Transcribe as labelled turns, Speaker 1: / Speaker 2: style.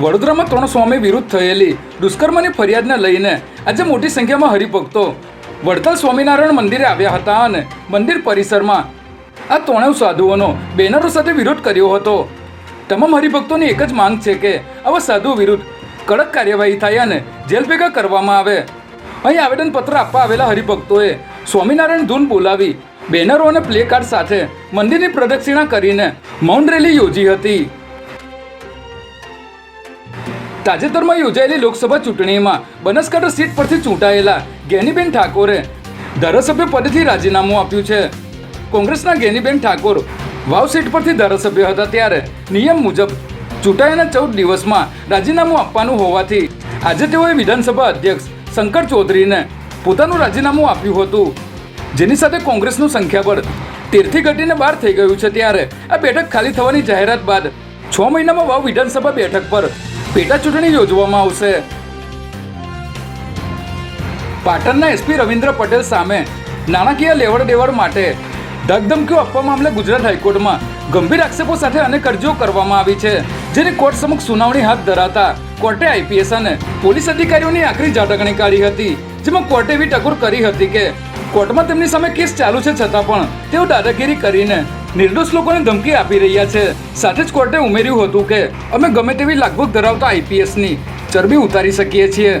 Speaker 1: વડોદરામાં ત્રણ સ્વામી વિરુદ્ધ થયેલી દુષ્કર્મની ફરિયાદને લઈને આજે મોટી સંખ્યામાં હરિભક્તો વડતાલ સ્વામિનારાયણ મંદિરે આવ્યા હતા અને મંદિર પરિસરમાં આ ત્રણેય સાધુઓનો બેનરો સાથે વિરોધ કર્યો હતો. તમામ હરિભક્તોની એક જ માંગ છે કે આવા સાધુ વિરુદ્ધ કડક કાર્યવાહી થાય અને જેલ ભેગા કરવામાં આવે. અહીં આવેદનપત્ર આપવા આવેલા હરિભક્તોએ સ્વામિનારાયણ ધૂન બોલાવી બેનરો અને પ્લે કાર્ડ સાથે મંદિરની પ્રદક્ષિણા કરીને મૌન રેલી યોજી હતી. તાજેતરમાં યોજાયેલી લોકસભા ચૂંટણીમાં બનાસકાંઠા સીટ પરથી ચૂંટાયેલા ગેનીબેન ઠાકોરે ધારાસભ્ય પદેથી રાજીનામું આપ્યું છે. કોંગ્રેસના ગેનીબેન ઠાકોર વાવ સીટ પરથી ધારાસભ્ય હતા ત્યારે નિયમ મુજબ ચૂંટાયાના ચૌદ દિવસમાં રાજીનામું આપવાનું હોવાથી આજે તેઓએ વિધાનસભા અધ્યક્ષ શંકર ચૌધરીને પોતાનું રાજીનામું આપ્યું હતું. જેની સાથે કોંગ્રેસનું સંખ્યાબળ તેરથી ઘટીને બાર થઈ ગયું છે ત્યારે આ બેઠક ખાલી થવાની જાહેરાત બાદ છ મહિનામાં વાવ વિધાનસભા બેઠક પર પેટા ચૂંટણી યોજવામાં આવશે. પાટણના એસપી રવિન્દ્ર પટેલ સામે નાણાકીય લેવડ દેવડ માટે ધગધમકીઓ આપવા મામલે ગુજરાત હાઈકોર્ટમાં ગંભીર આક્ષેપો સાથે અનેક અરજીઓ કરવામાં આવી છે, જેની કોર્ટ સમક્ષ સુનાવણી હાથ ધરાતા કોર્ટે આઈપીએસ અને પોલીસ અધિકારીઓની આખરી ઝાટકણી કાઢી હતી, જેમાં કોર્ટે એવી ટકોર કરી હતી કે કોર્ટમાં તેમની સામે કેસ ચાલુ છે છતાં પણ તેઓ દાદાગીરી કરીને નિર્દોષ લોકોને ધમકી આપી રહ્યા છે. સાથે જ કોર્ટે ઉમેર્યું હતું કે, અમે ગમે તેવી લાગભગ ધરાવતા આઈપીએસની ચરબી ઉતારી શકીએ છીએ.